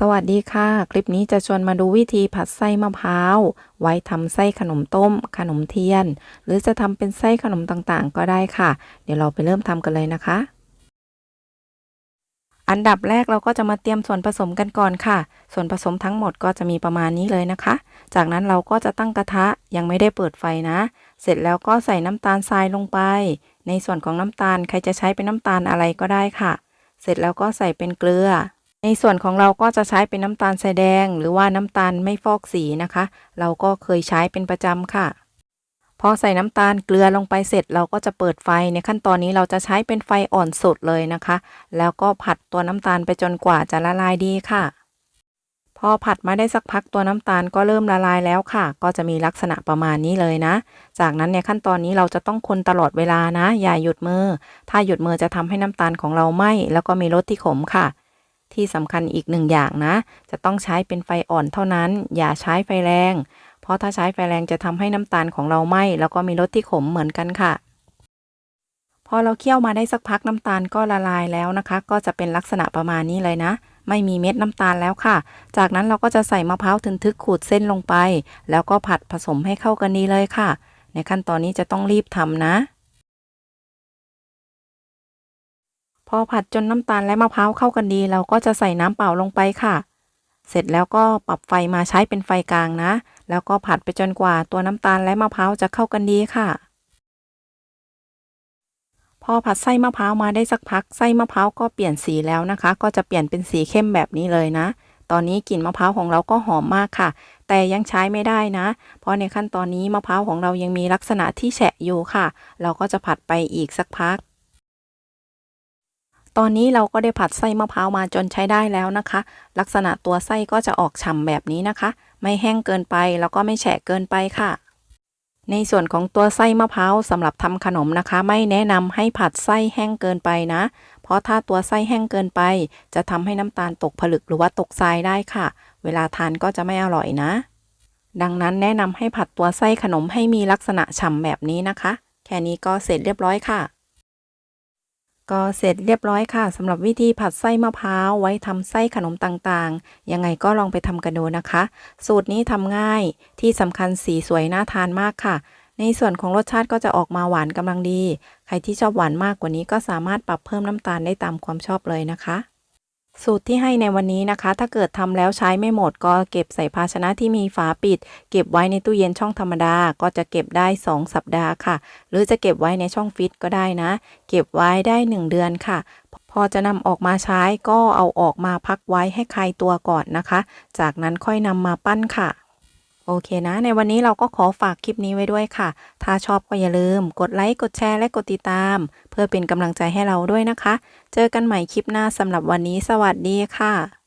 สวัสดีค่ะ คลิปนี้จะชวนมาดูวิธีผัดไส้มะพร้าว ไว้ทำไส้ขนมต้ม ขนมเทียน หรือจะทำเป็นไส้ขนมต่างๆ ก็ได้ค่ะ เดี๋ยวเราไปเริ่มทำกันเลยนะคะ อันดับแรกเราก็จะมาเตรียมส่วนผสมกันก่อนค่ะ ส่วนผสมทั้งหมดก็จะมีประมาณนี้เลยนะคะ จากนั้นเราก็จะตั้งกระทะยังไม่ได้เปิดไฟนะ เสร็จแล้วก็ใส่น้ำตาลทรายลงไป ในส่วนของน้ำตาลใครจะใช้เป็นน้ำตาลอะไรก็ได้ค่ะ เสร็จแล้วก็ใส่เป็นเกลือ ในส่วนของเราก็จะใช้เป็นน้ำตาลทรายแดง หรือว่าน้ำตาลไม่ฟอกสีนะคะ เราก็เคยใช้เป็นประจำค่ะ พอใส่น้ำตาลเกลือลงไปเสร็จเราก็จะเปิดไฟ ในขั้นตอนนี้เราจะใช้เป็นไฟอ่อนสุดเลยนะคะ แล้วก็ผัดตัวน้ำตาลไปจนกว่าจะละลายดีค่ะ พอผัดมาได้สักพักตัวน้ำตาลก็เริ่มละลายแล้วค่ะ ก็จะมีลักษณะประมาณนี้เลยนะ จากนั้นในขั้นตอนนี้เราจะต้องคนตลอดเวลานะ อย่าหยุดมือ ถ้าหยุดมือจะทำให้น้ำตาลของเราไหม้แล้วก็มีรสที่ขมค่ะ ที่สำคัญอีกหนึ่งอย่างนะ จะต้องใช้เป็นไฟอ่อนเท่านั้น อย่าใช้ไฟแรง เพราะถ้าใช้ไฟแรงจะทำให้น้ำตาลของเราไหม้แล้วก็มีรสที่ขมเหมือนกันค่ะ พอเราเคี่ยวมาได้สักพักน้ำตาลก็ละลายแล้วนะคะ ก็จะเป็นลักษณะประมาณนี้เลยนะ ไม่มีเม็ดน้ำตาลแล้วค่ะ จากนั้นเราก็จะใส่มะพร้าวทึนทึกขูดเส้นลงไป แล้วก็ผัดผสมให้เข้ากันดีเลยค่ะ ในขั้นตอนนี้จะต้องรีบทำนะ พอผัดจนน้ำตาลและมะพร้าวเข้ากันดี เราก็จะใส่น้ำเปล่าลงไปค่ะ เสร็จแล้วก็ปรับไฟมาใช้เป็นไฟกลางนะ แล้วก็ผัดไปจนกว่าตัวน้ำตาลและมะพร้าวจะเข้ากันดีค่ะ พอผัดไส้มะพร้าวมาได้สักพักไส้มะพร้าวก็เปลี่ยนสีแล้วนะคะ ก็จะเปลี่ยนเป็นสีเข้มแบบนี้เลยนะ ตอนนี้กลิ่นมะพร้าวของเราก็หอมมากค่ะ แต่ยังใช้ไม่ได้นะ เพราะในขั้นตอนนี้มะพร้าวของเรายังมีลักษณะที่แฉะอยู่ค่ะ เราก็จะผัดไปอีกสักพัก ตอนนี้เราก็ได้ผัดไส้มะพร้าวมาจนใช้ได้แล้วนะคะ ลักษณะตัวไส้ก็จะออกฉ่ำแบบนี้นะคะ ไม่แห้งเกินไปแล้วก็ไม่แฉะเกินไปค่ะ ในส่วนของตัวไส้มะพร้าวสำหรับทำขนมนะคะ ไม่แนะนำให้ผัดไส้แห้งเกินไปนะ เพราะถ้าตัวไส้แห้งเกินไป จะทำให้น้ำตาลตกผลึกหรือว่าตกทรายได้ค่ะ เวลาทานก็จะไม่อร่อยนะ ดังนั้นแนะนำให้ผัดตัวไส้ขนมให้มีลักษณะฉ่ำแบบนี้นะคะ แค่นี้ก็เสร็จเรียบร้อยค่ะ ก็เสร็จเรียบร้อยค่ะสำหรับวิธีผัดไส้มะพร้าวไว้ทำไส้ขนมต่างๆ ยังไงก็ลองไปทำกันดูนะคะ สูตรนี้ทำง่ายที่สำคัญสีสวยน่าทานมากค่ะ ในส่วนของรสชาติก็จะออกมาหวานกำลังดี ใครที่ชอบหวานมากกว่านี้ก็สามารถปรับเพิ่มน้ำตาลได้ตามความชอบเลยนะคะ สูตรที่ให้ในวันนี้นะคะ ถ้าเกิดทำแล้วใช้ไม่หมดก็เก็บใส่ภาชนะที่มีฝาปิด เก็บไว้ในตู้เย็นช่องธรรมดา ก็จะเก็บได้ 2 สัปดาห์ค่ะ หรือจะเก็บไว้ในช่องฟิตก็ได้นะ เก็บไว้ได้ 1 เดือนค่ะ พอจะนำออกมาใช้ก็เอาออกมาพักไว้ให้คลายตัวก่อนนะคะ จากนั้นค่อยนำมาปั้นค่ะ โอเคนะ ในวันนี้เราก็ขอฝากคลิปนี้ไว้ด้วยค่ะ ถ้าชอบก็อย่าลืม กดไลค์กดแชร์และกดติดตาม เพื่อเป็นกำลังใจให้เราด้วยนะคะ เจอกันใหม่คลิปหน้าสำหรับวันนี้ สวัสดีค่ะ